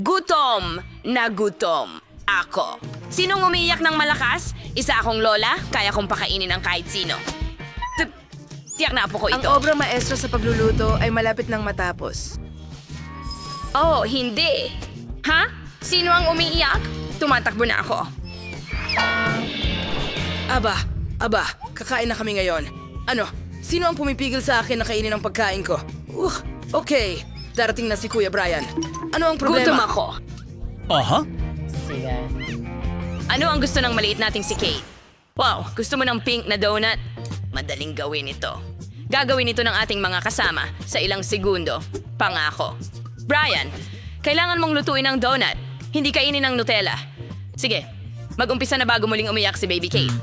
Gutom na gutom. Ako. Sinong umiiyak ng malakas? Isa akong lola, kaya kong pakainin ang kahit sino. T- Tiyak na po ko Ang ito. obra maestro sa pagluluto ay malapit nang matapos. Oh, hindi. Ha? Sino ang umiiyak? Tumatakbo na ako. Aba, aba, kakain na kami ngayon. Ano, sino ang pumipigil sa akin na kainin ang pagkain ko? Uh, okay. Darating na si Kuya Brian. Ano ang problema? Gutom ako. Aha? Ano ang gusto ng maliit nating si Kate? Wow, gusto mo ng pink na donut? Madaling gawin ito. Gagawin ito ng ating mga kasama sa ilang segundo. Pangako. Brian, kailangan mong lutuin ang donut. Hindi kainin ng Nutella. Sige, mag-umpisa na bago muling umiyak si Baby Kate.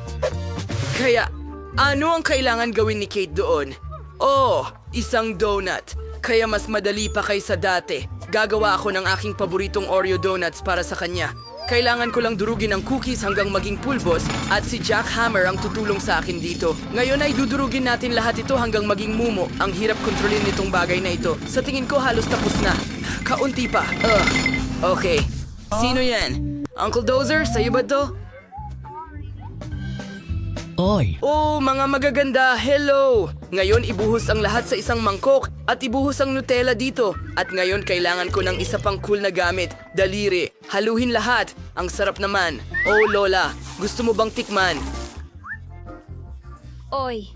Kaya, ano ang kailangan gawin ni Kate doon? Oh, isang donut. Kaya mas madali pa kaysa dati. Gagawa ako ng aking paboritong Oreo donuts para sa kanya. Kailangan ko lang durugin ang cookies hanggang maging pulbos at si Jack Hammer ang tutulong sa akin dito. Ngayon ay dudurugin natin lahat ito hanggang maging mumo. Ang hirap kontrolin nitong bagay na ito. Sa tingin ko halos tapos na. Kaunti pa. Ugh. Okay. Sino yan? Uncle Dozer, sa'yo ba to? Oy, Oh, mga magaganda, hello! Ngayon ibuhos ang lahat sa isang mangkok at ibuhos ang Nutella dito. At ngayon kailangan ko ng isa pang cool na gamit, daliri. Haluhin lahat. Ang sarap naman. Oh, Lola, gusto mo bang tikman? Oy.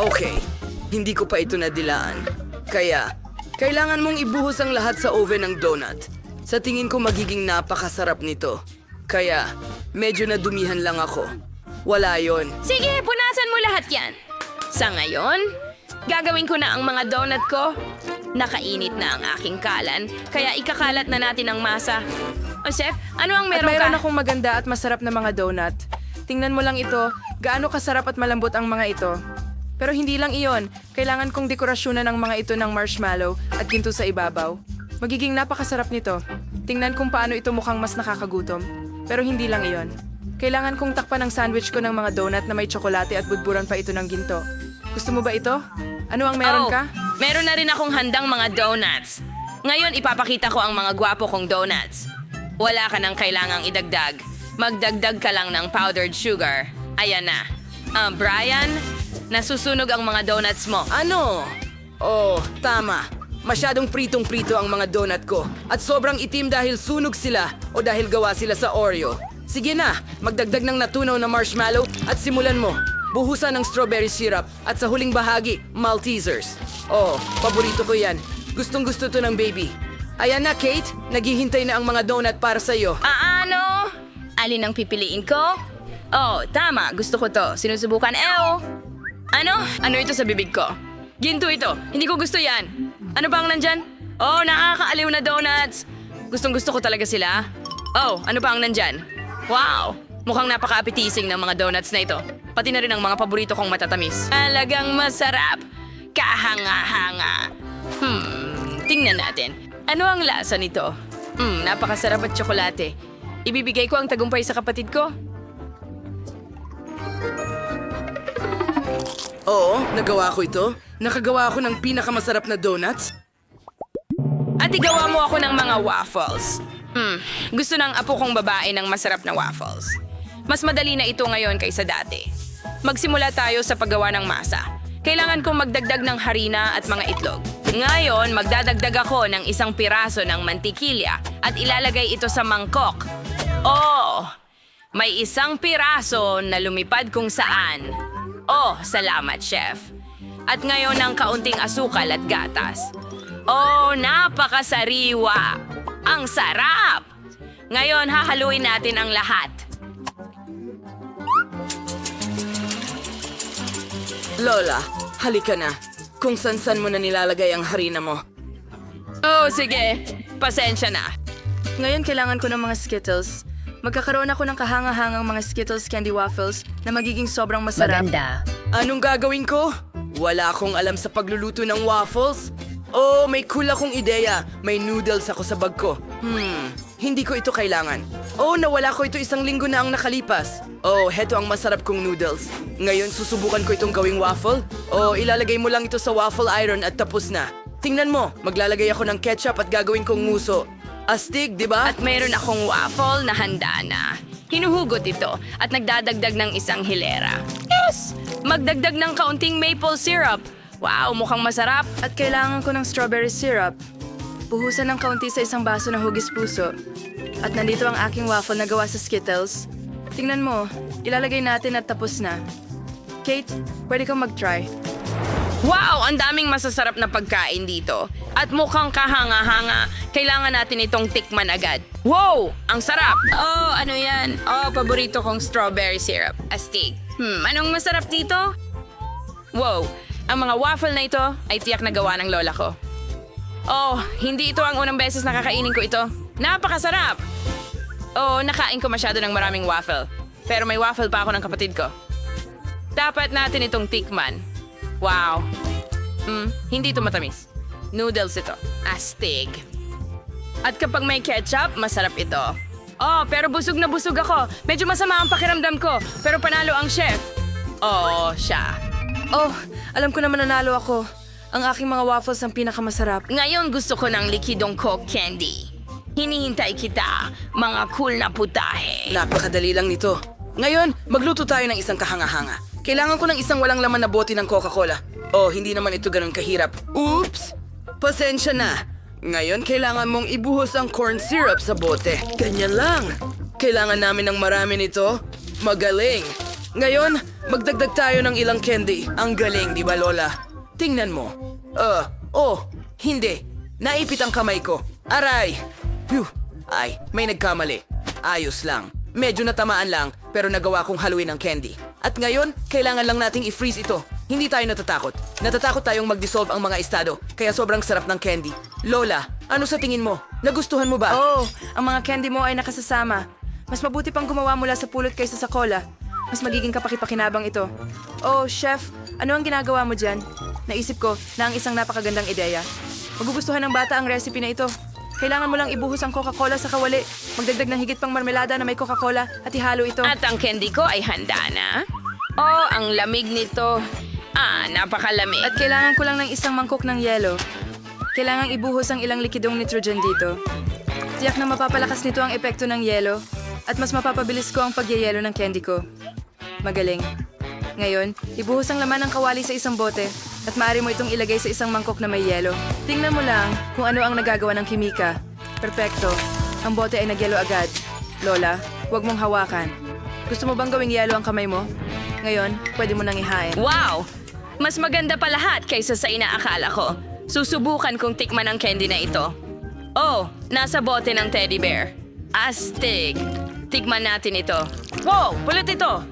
Okay, hindi ko pa ito nadilaan. Kaya, kailangan mong ibuhos ang lahat sa oven ng donut. Sa tingin ko magiging napakasarap nito. Kaya, medyo nadumihan lang ako. Wala yon. Sige, punasan mo lahat yan. Sa ngayon, gagawin ko na ang mga donut ko. Nakainit na ang aking kalan, kaya ikakalat na natin ang masa. O chef, ano ang At meron mayroon ka? akong maganda at masarap na mga donut. Tingnan mo lang ito, gaano kasarap at malambot ang mga ito. Pero hindi lang iyon, kailangan kong dekorasyonan ng mga ito ng marshmallow at ginto sa ibabaw. Magiging napakasarap nito. Tingnan kung paano ito mukhang mas nakakagutom. Pero hindi lang iyon. Kailangan kong takpan ang sandwich ko ng mga donut na may tsokolate at budburan pa ito ng ginto. Gusto mo ba ito? Ano ang meron oh, ka? meron na rin akong handang mga donuts. Ngayon, ipapakita ko ang mga gwapo kong donuts. Wala ka nang kailangang idagdag. Magdagdag ka lang ng powdered sugar. Ayan na. Ah, Brian, nasusunog ang mga donuts mo. Ano? Oh, tama. Masyadong pritong-prito ang mga donut ko. At sobrang itim dahil sunog sila o dahil gawa sila sa Oreo. Sige na, magdagdag ng natunaw na marshmallow at simulan mo. Buhusan ng strawberry syrup at sa huling bahagi, Maltesers. Oh, paborito ko yan. Gustong gusto to ng baby. Ayan na, Kate. Naghihintay na ang mga donut para sa'yo. Ah, ano? Alin ang pipiliin ko? Oh, tama. Gusto ko to. Sinusubukan. Ew! Ano? Ano ito sa bibig ko? Ginto ito. Hindi ko gusto yan. Ano ba ang nandyan? Oh, nakakaaliw na donuts. Gustong gusto ko talaga sila. Oh, ano pa ang nandyan? Wow! Mukhang napaka-appetizing ng mga donuts na ito. Pati na rin ang mga paborito kong matatamis. Talagang masarap. Kahanga-hanga. Hmm, tingnan natin. Ano ang lasa nito? Hmm, napakasarap at tsokolate. Ibibigay ko ang tagumpay sa kapatid ko. Oo, nagawa ko ito. Nakagawa ako ng pinakamasarap na donuts. At igawa mo ako ng mga waffles. Hmm, gusto ng apo kong babae ng masarap na waffles. Mas madali na ito ngayon kaysa dati. Magsimula tayo sa paggawa ng masa. Kailangan kong magdagdag ng harina at mga itlog. Ngayon, magdadagdag ako ng isang piraso ng mantikilya at ilalagay ito sa mangkok. Oh, may isang piraso na lumipad kung saan. Oh, salamat, chef. At ngayon ng kaunting asukal at gatas. Oh, napakasariwa! Ang sarap! Ngayon, hahaluin natin ang lahat. Lola, halika na. Kung san-san mo na nilalagay ang harina mo. Oh, sige. Pasensya na. Ngayon kailangan ko ng mga Skittles. Magkakaroon ako ng kahanga-hangang mga Skittles candy waffles na magiging sobrang masarap. Anong gagawin ko? Wala akong alam sa pagluluto ng waffles. Oh, may cool akong ideya. May noodles ako sa bag ko. Hmm, hindi ko ito kailangan. Oh, nawala ko ito isang linggo na ang nakalipas. Oh, heto ang masarap kong noodles. Ngayon susubukan ko itong gawing waffle. Oh, ilalagay mo lang ito sa waffle iron at tapos na. Tingnan mo, maglalagay ako ng ketchup at gagawin kong nguso. Astig, di ba? At mayroon akong waffle na handa na. Hinuhugot ito at nagdadagdag ng isang hilera. Yes! Magdagdag ng kaunting maple syrup. Wow, mukhang masarap. At kailangan ko ng strawberry syrup. Buhusan ng kaunti sa isang baso na hugis puso. At nandito ang aking waffle na gawa sa Skittles. Tingnan mo, ilalagay natin at tapos na. Kate, pwede kang mag-try. Wow, ang daming masasarap na pagkain dito. At mukhang kahanga-hanga. Kailangan natin itong tikman agad. Wow, ang sarap. Oh, ano yan? Oh, paborito kong strawberry syrup. Astig. Hmm, anong masarap dito? Wow, ang mga waffle na ito ay tiyak na gawa ng lola ko. Oh, hindi ito ang unang beses na kakainin ko ito. Napakasarap! Oh, nakain ko masyado ng maraming waffle. Pero may waffle pa ako ng kapatid ko. Dapat natin itong tikman. Wow. Mm, hindi ito matamis. Noodles ito. Astig. At kapag may ketchup, masarap ito. Oh, pero busog na busog ako. Medyo masama ang pakiramdam ko. Pero panalo ang chef. Oh, siya. Oh, alam ko naman nanalo ako. Ang aking mga waffles ang pinakamasarap. Ngayon gusto ko ng likidong Coke candy. Hinihintay kita, mga cool na putahe. Napakadali lang nito. Ngayon, magluto tayo ng isang kahanga-hanga. Kailangan ko ng isang walang laman na bote ng Coca-Cola. Oh, hindi naman ito ganun kahirap. Oops! Pasensya na. Ngayon, kailangan mong ibuhos ang corn syrup sa bote. Ganyan lang. Kailangan namin ng marami nito. Magaling. Ngayon, magdagdag tayo ng ilang candy. Ang galing, di ba, Lola? Tingnan mo. Uh, oh, hindi. Naipit ang kamay ko. Aray! Phew! Ay, may nagkamali. Ayos lang. Medyo natamaan lang, pero nagawa kong haluin ang candy. At ngayon, kailangan lang nating i-freeze ito. Hindi tayo natatakot. Natatakot tayong mag-dissolve ang mga estado, kaya sobrang sarap ng candy. Lola, ano sa tingin mo? Nagustuhan mo ba? Oh, ang mga candy mo ay nakasasama. Mas mabuti pang gumawa mula sa pulot kaysa sa cola. Mas magiging kapakipakinabang ito. Oh, chef, ano ang ginagawa mo dyan? Naisip ko na ang isang napakagandang ideya. Magugustuhan ng bata ang recipe na ito. Kailangan mo lang ibuhos ang Coca-Cola sa kawali. Magdagdag ng higit pang marmelada na may Coca-Cola at ihalo ito. At ang candy ko ay handa na. Oh, ang lamig nito. Ah, napakalamig. At kailangan ko lang ng isang mangkok ng yelo. Kailangang ibuhos ang ilang likidong nitrogen dito. Tiyak na mapapalakas nito ang epekto ng yelo at mas mapapabilis ko ang pagyayelo ng candy ko. Magaling. Ngayon, ibuhos ang laman ng kawali sa isang bote at maaari mo itong ilagay sa isang mangkok na may yelo. Tingnan mo lang kung ano ang nagagawa ng kimika. Perpekto. Ang bote ay nagyelo agad. Lola, huwag mong hawakan. Gusto mo bang gawing yelo ang kamay mo? Ngayon, pwede mo nang ihain. Wow! Mas maganda pa lahat kaysa sa inaakala ko. Susubukan kong tikman ang candy na ito. Oh, nasa bote ng teddy bear. Astig. Tikman natin ito. Wow, pulot ito.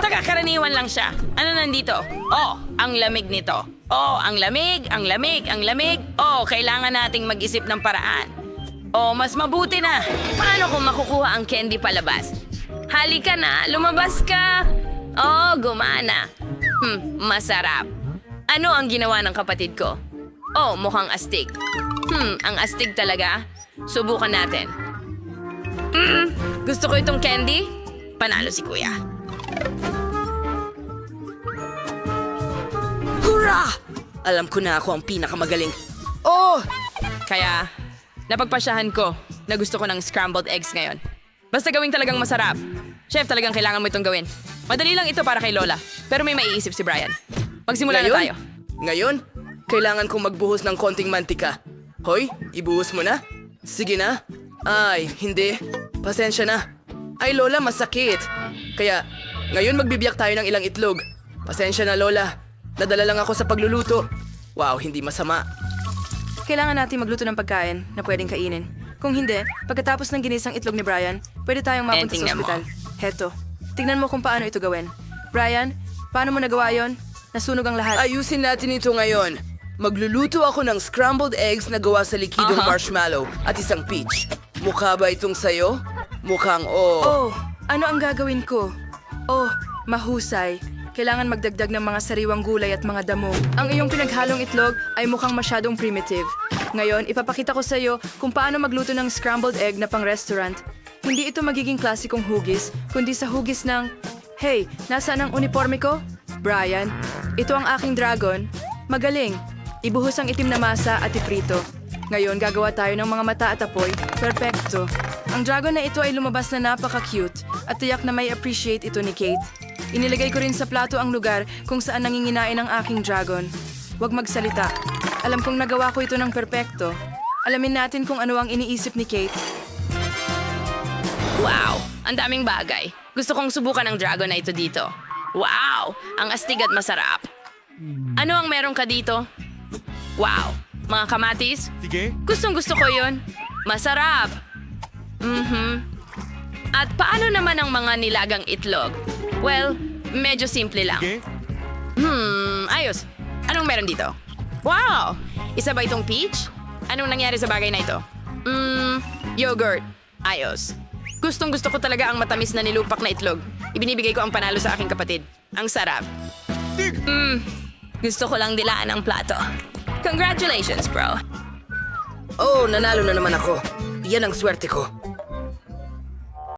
Taga, karaniwan lang siya. Ano nandito? Oh, ang lamig nito. Oh, ang lamig, ang lamig, ang lamig. Oh, kailangan nating mag-isip ng paraan. Oh, mas mabuti na. Paano kung makukuha ang candy palabas? Halika na, lumabas ka. Oh, gumana. Hmm, masarap. Ano ang ginawa ng kapatid ko? Oh, mukhang astig. Hmm, ang astig talaga. Subukan natin. Hmm, gusto ko itong candy. Panalo si kuya. Hurrah! Alam ko na ako ang pinakamagaling. Oh! Kaya, napagpasyahan ko na gusto ko ng scrambled eggs ngayon. Basta gawing talagang masarap. Chef, talagang kailangan mo itong gawin. Madali lang ito para kay Lola. Pero may maiisip si Brian. Magsimula na Ngayon? tayo. Ngayon, kailangan kong magbuhos ng konting mantika. Hoy, ibuhos mo na? Sige na. Ay, hindi. Pasensya na. Ay, Lola, masakit. Kaya, ngayon magbibiyak tayo ng ilang itlog. Pasensya na, Lola. Nadala lang ako sa pagluluto. Wow, hindi masama. Kailangan natin magluto ng pagkain na pwedeng kainin. Kung hindi, pagkatapos ng ginisang itlog ni Brian, pwede tayong mapunta sa mo. ospital. Heto. Tingnan mo kung paano ito gawin. Brian, paano mo nagawa yon? Nasunog ang lahat. Ayusin natin ito ngayon. Magluluto ako ng scrambled eggs na gawa sa likidong Aha. marshmallow at isang peach. Mukha ba itong sayo? Mukhang oo. Oh, ano ang gagawin ko? Oh, mahusay. Kailangan magdagdag ng mga sariwang gulay at mga damo. Ang iyong pinaghalong itlog ay mukhang masyadong primitive. Ngayon, ipapakita ko sa iyo kung paano magluto ng scrambled egg na pang-restaurant. Hindi ito magiging klasikong hugis, kundi sa hugis ng... Hey, nasaan ang uniforme ko? Brian, ito ang aking dragon. Magaling. Ibuhos ang itim na masa at iprito. Ngayon, gagawa tayo ng mga mata at apoy. Perfecto. Ang dragon na ito ay lumabas na napaka-cute at tiyak na may appreciate ito ni Kate. Inilagay ko rin sa plato ang lugar kung saan nanginginain ang aking dragon. Huwag magsalita. Alam kong nagawa ko ito ng perpekto. Alamin natin kung ano ang iniisip ni Kate. Ang daming bagay. Gusto kong subukan ang dragon na ito dito. Wow! Ang astig at masarap. Ano ang meron ka dito? Wow! Mga kamatis? Sige. Gustong gusto ko yun. Masarap. Mhm. At paano naman ang mga nilagang itlog? Well, medyo simple lang. Sige. Hmm, ayos. Anong meron dito? Wow! Isa ba itong peach? Anong nangyari sa bagay na ito? Hmm, yogurt. Ayos. Gustong gusto ko talaga ang matamis na nilupak na itlog. Ibinibigay ko ang panalo sa aking kapatid. Ang sarap. Hmm, gusto ko lang dilaan ang plato. Congratulations, bro. Oh, nanalo na naman ako. Yan ang swerte ko.